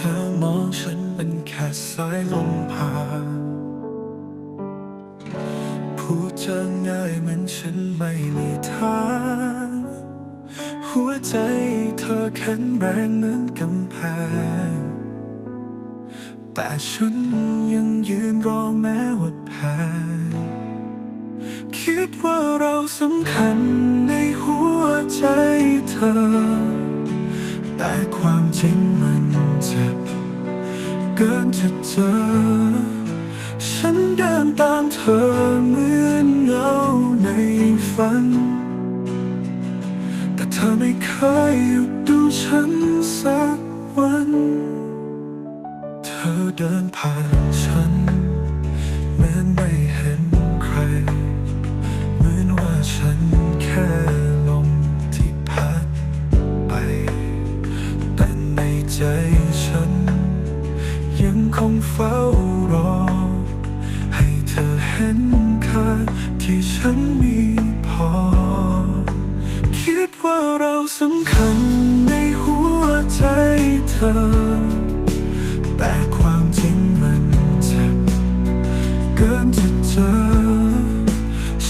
ธอมองฉันเป็นแค่สายลมผ่านพูดจะง่ายเหมือนฉันไม่มีทางหัวใจเธอแข็งแรงเหมือนกำแพง แต่ฉันยังยืนรอแม้ว่าแพ้คิดว่าเราสำคัญในหัวใจเธอ แต่ความจริง จะเจอ ฉันเดินตามเธอเหมือนเงาในฝัน แต่เธอไม่เคยหยุดดูฉันสักวัน เธอเดินผ่านฉันเหมือนไม่เห็นใคร เหมือนว่าฉันแค่ลมที่พัดไป แต่ในใจฉัน งคงเฝ้ารอ ให้เธอเห็นค่าที่ฉันมีพอ คิดว่าเราสำคัญในหัวใจเธอ แต่ความจริงมันเจ็บเกินจะเจอ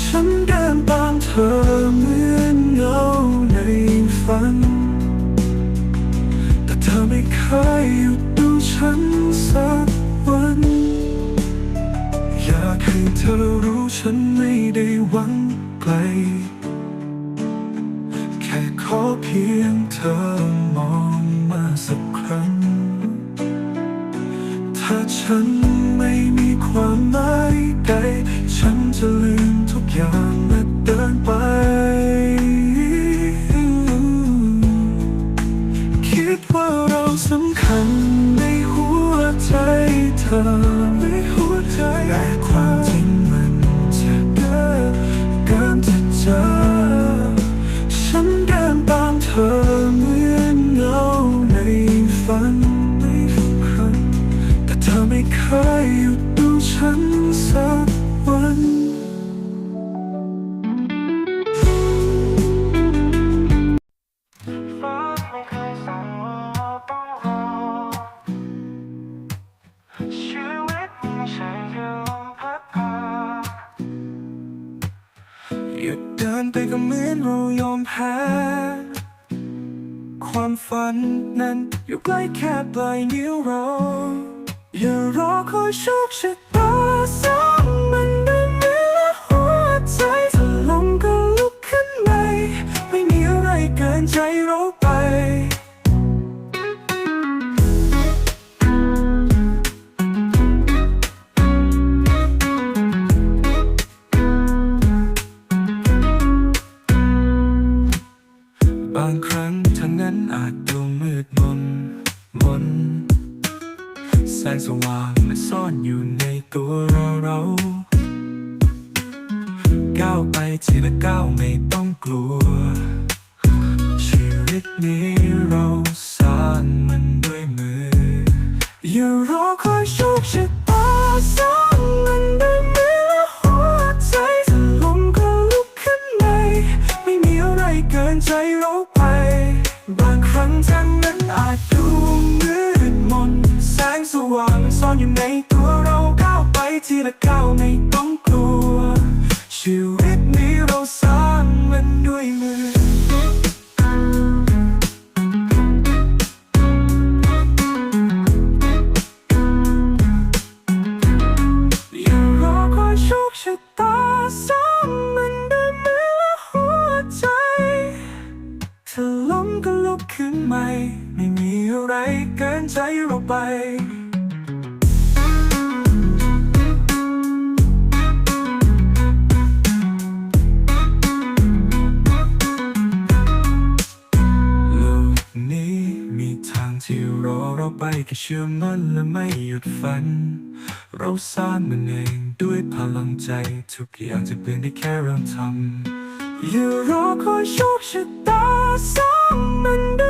ฉันเดินตามเธอเหมือนเงาในฝัน แต่เธอไม่เคยหยุดดูฉัน ฉันไม่ได้หวังไกล แค่ขอเพียงเธอมองมาสักครั้ง ถ้าฉันไม่มีความหมายใด ฉันจะลืมทุกอย่างและเดินไปคิดว่าเราสำคัญในหัวใจเธอในหัวใจแต่ความ อ ฉันเดินตามเธอเหมือนเงาในฝันในฝันแต่เธอไม่เคย ไปก็เหมือนเรายอมแพ้ความฝันนั้นอยู่ใกล้แค่ปลายนิ้วเรา อย่ารอคอยโชคชะตาางครั้งทางนั้นอาจดูมืดมนมนแสงสว่างมันซ่อนอยู่ในตัวเราเราก้าวไปทีละก้าวไม่ต้องกลัว ชีวิตนี้เราสร้างมันด้วยมือ อย่ารอคอยโชคชะตาสร้างมันด้วยมือและหัวใจถ้าลมก็ลุกขึ้นใหม่ไม่มีอะไรเกินใจเรา ทางนั้นอาจดูมืดมน แสงสว่างซ่อนอยู่ในตัวเราก้าวไปทีละก้าวในตัว ขึ้นใหม่ ไม่มีอะไรเกินใจเราไปโลกนี้มีทางที่รอเราไปแค่เชื่อมั่นและไม่หยุดฝัน เราสร้างมันเองด้วยพลังใจ ทุกอย่างจะเปลี่ยนได้แค่เริ่มทำอย่ารอคอยโชคชะตาสร้างมันด้วย